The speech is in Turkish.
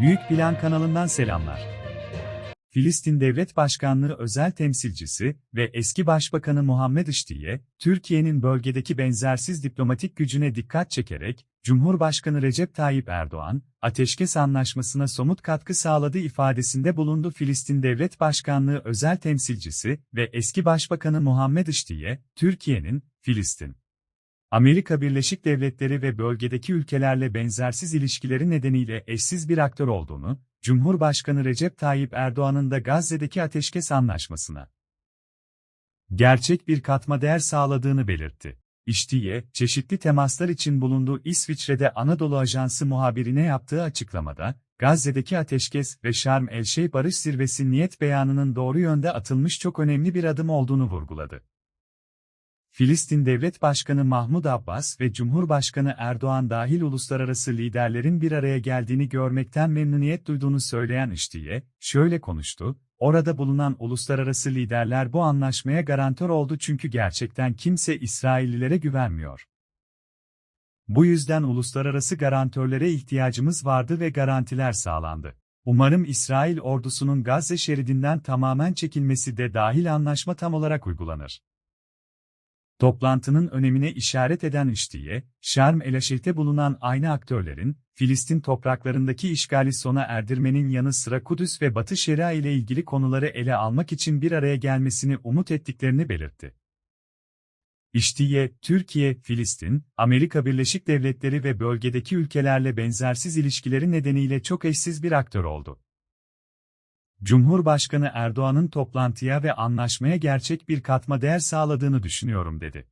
Büyük Plan kanalından selamlar. Filistin Devlet Başkanlığı özel temsilcisi ve eski Başbakanı Muhammed Iştiye, Türkiye'nin bölgedeki benzersiz diplomatik gücüne dikkat çekerek, Cumhurbaşkanı Recep Tayyip Erdoğan, ateşkes anlaşmasına somut katkı sağladığı ifadesinde bulundu. Filistin Devlet Başkanlığı özel temsilcisi ve eski Başbakanı Muhammed Iştiye, Türkiye'nin, Filistin, Amerika Birleşik Devletleri ve bölgedeki ülkelerle benzersiz ilişkileri nedeniyle eşsiz bir aktör olduğunu, Cumhurbaşkanı Recep Tayyip Erdoğan'ın da Gazze'deki ateşkes anlaşmasına gerçek bir katma değer sağladığını belirtti. İştiye, çeşitli temaslar için bulunduğu İsviçre'de Anadolu Ajansı muhabirine yaptığı açıklamada, Gazze'deki ateşkes ve Şarm el-Şeyh Barış Zirvesi niyet beyanının doğru yönde atılmış çok önemli bir adım olduğunu vurguladı. Filistin Devlet Başkanı Mahmud Abbas ve Cumhurbaşkanı Erdoğan dahil uluslararası liderlerin bir araya geldiğini görmekten memnuniyet duyduğunu söyleyen İştiye, şöyle konuştu, orada bulunan uluslararası liderler bu anlaşmaya garantör oldu çünkü gerçekten kimse İsraillilere güvenmiyor. Bu yüzden uluslararası garantörlere ihtiyacımız vardı ve garantiler sağlandı. Umarım İsrail ordusunun Gazze şeridinden tamamen çekilmesi de dahil anlaşma tam olarak uygulanır. Toplantının önemine işaret eden İştiye, Şarm el-Şeyh'te bulunan aynı aktörlerin, Filistin topraklarındaki işgali sona erdirmenin yanı sıra Kudüs ve Batı Şeria ile ilgili konuları ele almak için bir araya gelmesini umut ettiklerini belirtti. İştiye, Türkiye, Filistin, Amerika Birleşik Devletleri ve bölgedeki ülkelerle benzersiz ilişkileri nedeniyle çok eşsiz bir aktör oldu. Cumhurbaşkanı Erdoğan'ın toplantıya ve anlaşmaya gerçek bir katma değer sağladığını düşünüyorum dedi.